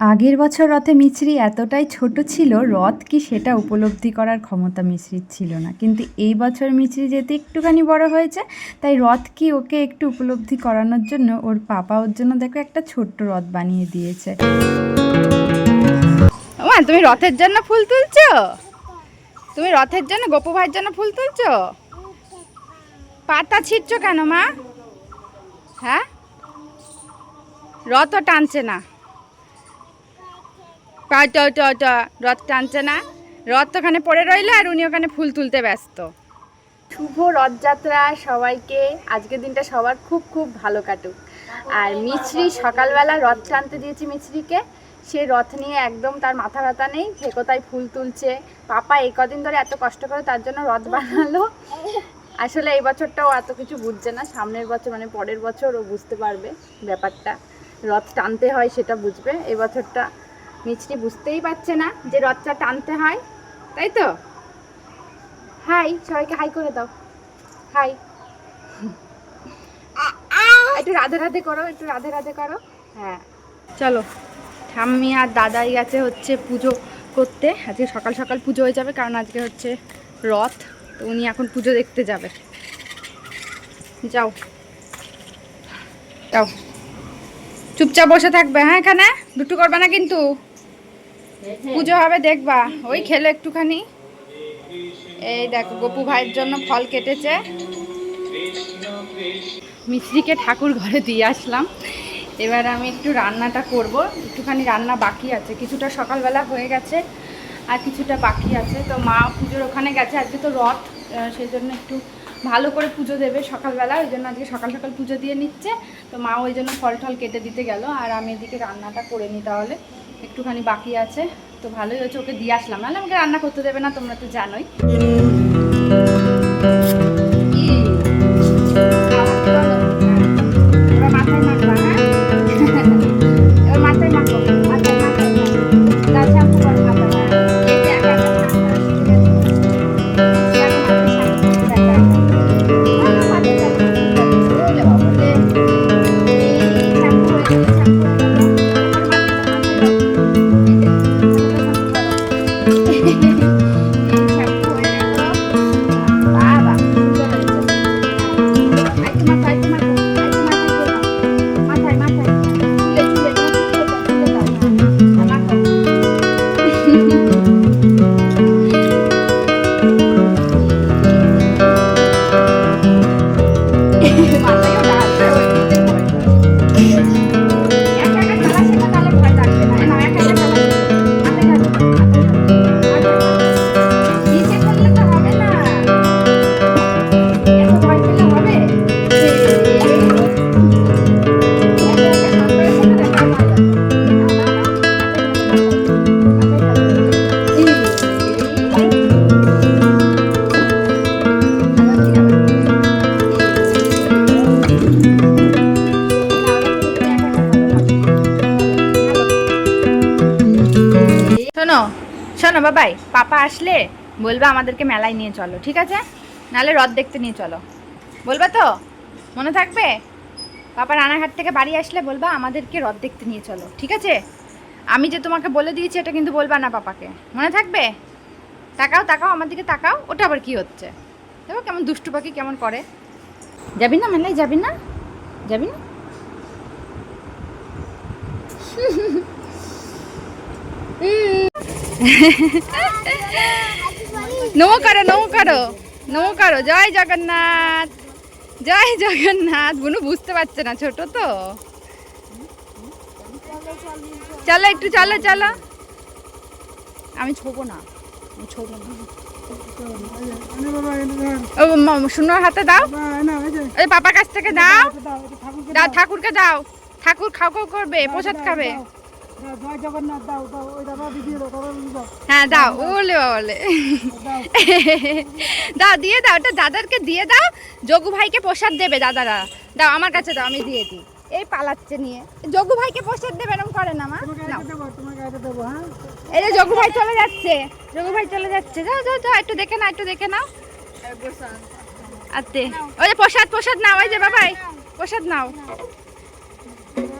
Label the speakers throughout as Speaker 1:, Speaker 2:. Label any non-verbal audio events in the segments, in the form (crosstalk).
Speaker 1: আগের বছর রথে মিছরি এতটাই ছোট ছিল, রথ কি সেটা উপলব্ধি করার ক্ষমতা মিছরির ছিল না। কিন্তু এই বছর মিছরি যেতে একটুখানি বড় হয়েছে, তাই রথ কি ওকে একটু উপলব্ধি করানোর জন্য ওর পাপা ওর জন্য দেখো একটা ছোট্ট রথ বানিয়ে দিয়েছে।
Speaker 2: মা তুমি রথের জন্য ফুল তুলছো? তুমি রথের জন্য, গোপু ভাইয়ের জন্য ফুল তুলছো? পাতা ছিটছো কেন মা? হ্যাঁ? রথও টানছে না। রথ টানছে না। রথ ওখানে পড়ে রইল আর উনি ওখানে ফুল তুলতে ব্যস্ত। শুভ রথযাত্রা সবাইকে। আজকের দিনটা সবার খুব খুব ভালো কাটুক। আর মিছরি, সকালবেলা রথ টানতে দিয়েছি মিছরিকে। সে রথ নিয়ে একদম তার মাথা ব্যথা নেই, সে কোথায় ফুল তুলছে। পাপা এই কদিন ধরে এত কষ্ট করে তার জন্য রথ বানালো। আসলে এই বছরটাও এত কিছু বুঝছে না। সামনের বছর মানে পরের বছর ও বুঝতে পারবে ব্যাপারটা। রথ টানতে হয় সেটা বুঝবে। এই বছরটা মিছরি বুঝতেই পারছে না যে রথটা টানতে হয়, তাই তো? হাই, সবাইকে হাই করে দাও। হাই। একটু রাধে রাধে করো, একটু রাধে রাধে করো। হ্যাঁ। চলো, ঠাম্মি আর দাদাই গেছে হচ্ছে পুজো করতে। আজকে সকাল সকাল পুজো হয়ে যাবে, কারণ আজকে হচ্ছে রথ, তো উনি এখন পুজো দেখতে যাবে। যাও। যাও। চুপচাপ বসে থাকবে হ্যাঁ এখানে? দুটো করবে না কিন্তু? পুজো হবে দেখবা। ওই খেলো একটুখানি। এই দেখো, গপু ভাইয়ের জন্য ফল কেটেছে। মিস্ত্রিকে ঠাকুর ঘরে দিয়ে আসলাম। এবার আমি একটু রান্নাটা করব। একটুখানি রান্না বাকি আছে। কিছুটা সকালবেলা হয়ে গেছে আর কিছুটা বাকি আছে। তো মা পুজোর ওখানে গেছে। আজকে তো রথ সেই জন্য একটু ভালো করে পুজো দেবে সকালবেলা। ওই জন্য আজকে সকাল সকাল পুজো দিয়ে নিচ্ছে। তো মা ওই জন্য ফল টল কেটে দিতে গেল। আর আমি এদিকে রান্নাটা করে নিই তাহলে। একটুখানি বাকি আছে। তো ভালোই হয়েছে, ওকে দিয়ে আসলাম। নাহলে আমাকে রান্না করতে দেবে না, তোমরা তো জানোই। শোনো শোনো বাবাই, পাপা আসলে বলবা আমাদেরকে মেলায় নিয়ে চলো, ঠিক আছে? নাহলে রথ দেখতে নিয়ে চলো। বলবা তো? মনে থাকবে? পাপা রানাঘাট থেকে বাড়ি আসলে বলবা আমাদেরকে রথ দেখতে নিয়ে চলো, ঠিক আছে? আমি যে তোমাকে বলে দিয়েছি, এটা কিন্তু বলবা না পাপাকে। মনে থাকবে? তাকাও তাকাও, আমার দিকে তাকাও, ওটা আবার কি হচ্ছে? দেখো কেমন দুষ্টু পাখি, কেমন করে। যাবি না মেলায়? যাবি না? যাবি না? (laughs) (laughs) নমো করো নমো করো জয় জগন্নাথ জয় জগন্নাথ। বুনু বুঝতে পারছে না, ছোট তো। চলো একটু, চলো চলো। আমি ছোবো না ছোবো হাতে দাও। ওই পাপার কাছ থেকে দাও। দাও, ঠাকুরকে দাও। ঠাকুর খাও খাও করবে প্রসাদ খাবে। হ্যাঁ দাও ওলে ওলে। দাও। (laughs) দিয়ে দাও ওটা দাদারকে দিয়ে দাও যোগু ভাইকে প্রসাদ দেবে দাদারা। দাও আমার কাছে দাও আমি দিয়ে দিই। এই পালাচ্ছে নিয়ে। যোগু ভাইকে প্রসাদ দেবে এরকম করে না মা? নাও। এই যে যোগু ভাই চলে যাচ্ছে। যোগু ভাই চলে যাচ্ছে। যাও যাও যাও একটু দেখে নাও একটু দেখে নাও। আতে। ওই যে প্রসাদ প্রসাদ নাও ওই যে বাবাই প্রসাদ নাও।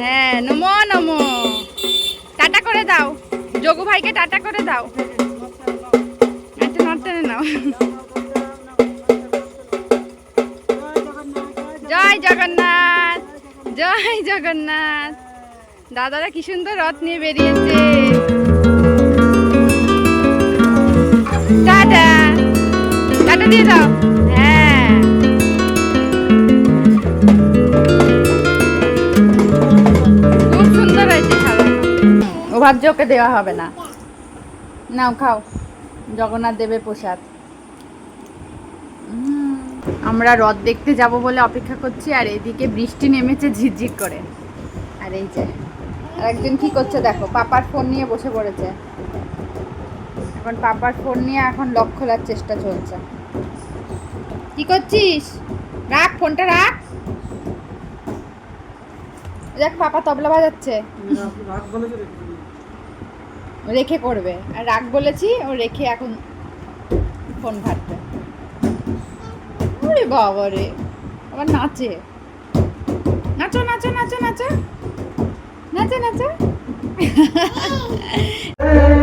Speaker 2: হ্যাঁ নমো নমো। টাটা করে দাও। যোগু ভাইকে টাটা করে দাও। একটা নট টেনে নাও। জয় জগন্নাথ জয় জগন্নাথ। দাদারা কি সুন্দর রথ নিয়ে বেরিয়েছে। টাটা। টাটা দিয়ে দাও। ওভার্য ওকে দেওয়া হবে না। নাও, খাও। জগন্নাথ দেবের প্রসাদ। আমরা রথ দেখতে যাব বলে অপেক্ষা করছি, আর এদিকে বৃষ্টি নেমেছে ঝিরঝির করে। আর এই যে, আর একজন কি করছে দেখো, পাপার ফোন নিয়ে বসে পড়েছে। এখন পাপার ফোন নিয়ে এখন লক খোলার চেষ্টা চলছে। কি করছিস? রাখ, ফোনটা রাখ। দেখ, পাপা তবলা বাজাচ্ছে। রেখে করবে। আর রাগ বলেছি, ও রেখে এখন ফোন ঘাটবে। ওরে বাবা রে, আবার নাচে। নাচো নাচো নাচো নাচো। নাচে, নাচো। (laughs)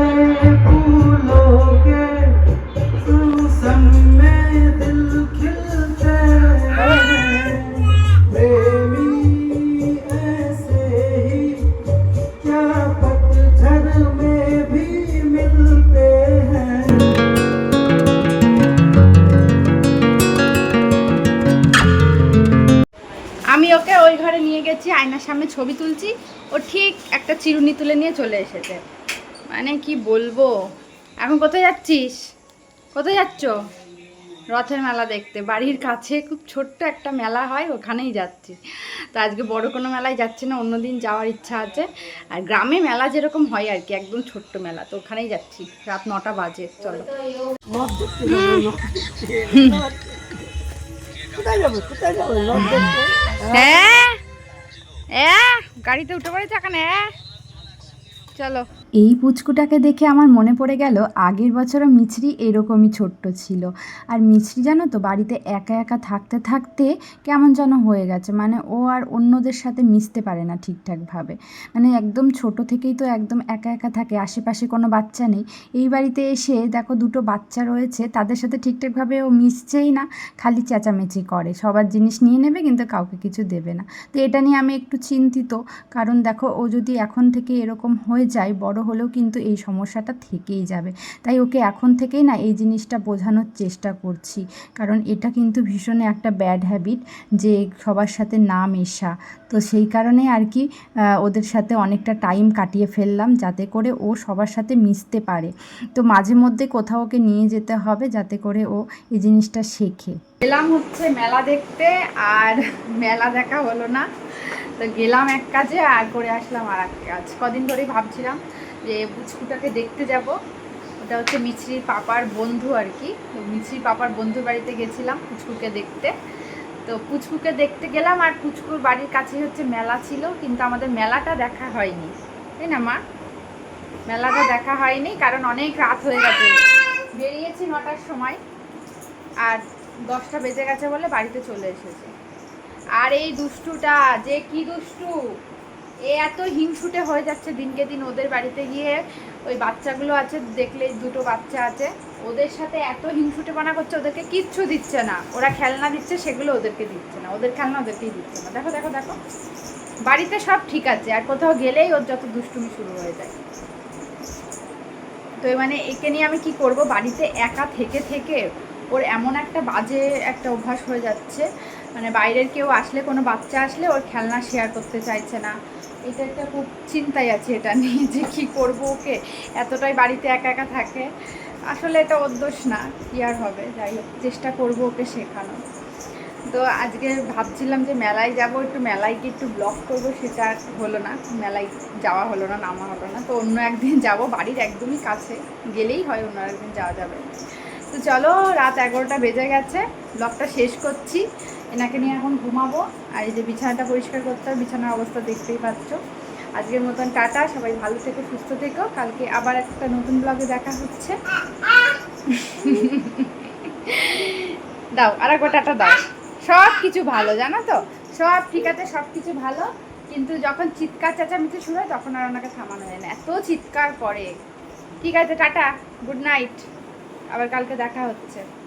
Speaker 2: আমি ওকে ওই ঘরে নিয়ে গেছি, আয়নার সামনে ছবি তুলছি। ও ঠিক একটা চিরুনি তুলে নিয়ে চলে এসেছে। মানে কি বলব? এখন কোথায় যাচ্ছিস? কোথায় যাচ্ছ? রথের মেলা দেখতে। বাড়ির কাছে খুব ছোট্ট একটা মেলা হয়, ওখানেই যাচ্ছি। তো আজকে বড় কোনো মেলায় যাচ্ছি না, অন্যদিন যাওয়ার ইচ্ছা আছে। আর গ্রামে মেলা যেরকম হয় আর কি, একদম ছোট্ট মেলা। তো ওখানেই যাচ্ছি, রাত নটা বাজে, চলো। হ্যাঁ হ্যাঁ? গাড়িতে উঠে পড়েছে এখানে? চলো।
Speaker 1: এই পুচকুটাকে দেখে আমার মনে পড়ে গেল আগের বছরও মিছরি এরকমই ছোট্ট ছিল। আর মিছরি জানো তো বাড়িতে একা একা থাকতে থাকতে কেমন যেন হয়ে গেছে। মানে ও আর অন্যদের সাথে মিশতে পারে না ঠিকঠাকভাবে মানে একদম ছোট থেকেই তো একদম একা একা থাকে, আশেপাশে কোনো বাচ্চা নেই। এই বাড়িতে এসে দেখো দুটো বাচ্চা রয়েছে, তাদের সাথে ঠিকঠাকভাবে ও মিশছেই না, খালি চেঁচামেচি করে। সবার জিনিস নিয়ে নেবে কিন্তু কাউকে কিছু দেবে না। তো এটা নিয়ে আমি একটু চিন্তিত। কারণ দেখো ও যদি এখন থেকে এরকম হয়ে যায়, বড় হলেও কিন্তু এই সমস্যাটা থেকেই যাবে। তাই ওকে এখন থেকেই না এই জিনিসটা বোঝানোর চেষ্টা করছি। কারণ এটা কিন্তু ভীষণ একটা ব্যাড হ্যাবিট যে সবার সাথে না মেশা। তো সেই কারণে আর কি ওদের সাথে অনেকটা টাইম কাটিয়ে ফেললাম যাতে করে ও সবার সাথে মিশতে পারে। তো মাঝে মধ্যে কোথাও ওকে নিয়ে যেতে হবে যাতে করে ও এই জিনিসটা শেখে।
Speaker 2: গেলাম হচ্ছে মেলা দেখতে আর মেলা দেখা হলো না। তো গেলাম এক কাজে আর করে আসলাম আর এক কাজ। কদিন ধরেই ভাবছিলাম যে বুচকুটাকে দেখতে যাব, ওটা হচ্ছে মিছরির পাপার বন্ধু আর কি। তো মিছরির পাপার বন্ধুর বাড়িতে গেছিলাম পুচকুকে দেখতে। তো পুচকুকে দেখতে গেলাম আর পুচকুর বাড়ির কাছে হচ্ছে মেলা ছিল, কিন্তু আমাদের মেলাটা দেখা হয়নি। তাই না, মা? মেলাটা দেখা হয়নি, কারণ অনেক রাত হয়ে গেছে। বেরিয়েছি নটার সময়, আর দশটা বেজে গেছে বলে বাড়িতে চলে এসেছে। আর এই দুষ্টুটা, যে কি দুষ্টু? এত হিংসুটে হয়ে যাচ্ছে দিনকে দিন ওদের বাড়িতে গিয়ে। ওই বাচ্চাগুলো আছে, দেখলে দুটো বাচ্চা আছে। ওদের সাথে এত হিংসুটে বানা করছে, ওদেরকে কিচ্ছু দিচ্ছে না। ওরা খেলনা দিচ্ছে, সেগুলো ওদেরকে দিচ্ছে না। ওদের খেলনা ওদেরকেই দিচ্ছে না। দেখো দেখো দেখো। বাড়িতে সব ঠিক আছে, আর কোথাও গেলেই ওর যত দুষ্টুমি শুরু হয়ে যায়। তো মানে একে নিয়ে আমি কি করব? বাড়িতে একা থেকে থেকে ওর এমন একটা বাজে একটা অভ্যাস হয়ে যাচ্ছে মানে বাইরের কেউ আসলে, কোনো বাচ্চা আসলে ওর খেলনা শেয়ার করতে চাইছে না। এটা একটা খুব চিন্তায় আছে এটা নিয়ে যে কী করব ওকে? এতটাই বাড়িতে একা একা থাকে। আসলে এটা দোষ না, কি আর হবে? যাই হোক, চেষ্টা করব ওকে শেখানো তো আজকে ভাবছিলাম যে মেলায় যাব, একটু মেলায় গিয়ে একটু ব্লগ করব, সেটা হলো না। মেলায় যাওয়া হলো না, নামা হলো না। তো অন্য একদিন যাব, বাড়ির একদমই কাছে। গেলেই হয় অন্য একদিন যাওয়া যাবে। তো চলো, রাত এগারোটা বেজে গেছে। ব্লগটা শেষ করছি। এনাকে নিয়ে এখন ঘুমাবো। আর এই যে বিছানাটা পরিষ্কার করতে হবে, বিছানার অবস্থা দেখতেই পাচ্ছ। আজকের মতন টাটা, সবাই ভালো থেকো, সুস্থ থেকো। কালকে আবার একটা নতুন ব্লগে দেখা হচ্ছে। (laughs) দাও, আর একবার টাটা দাও। সব কিছু ভালো, জানো তো? সব ঠিক আছে, সব কিছু ভালো। কিন্তু যখন চিৎকার চেঁচামেচি শুরু হয়, তখন আর ওনাকে থামানো যায় না। এত চিৎকার করে। ঠিক আছে, টাটা, গুড নাইট। আবার কালকে দেখা হচ্ছে।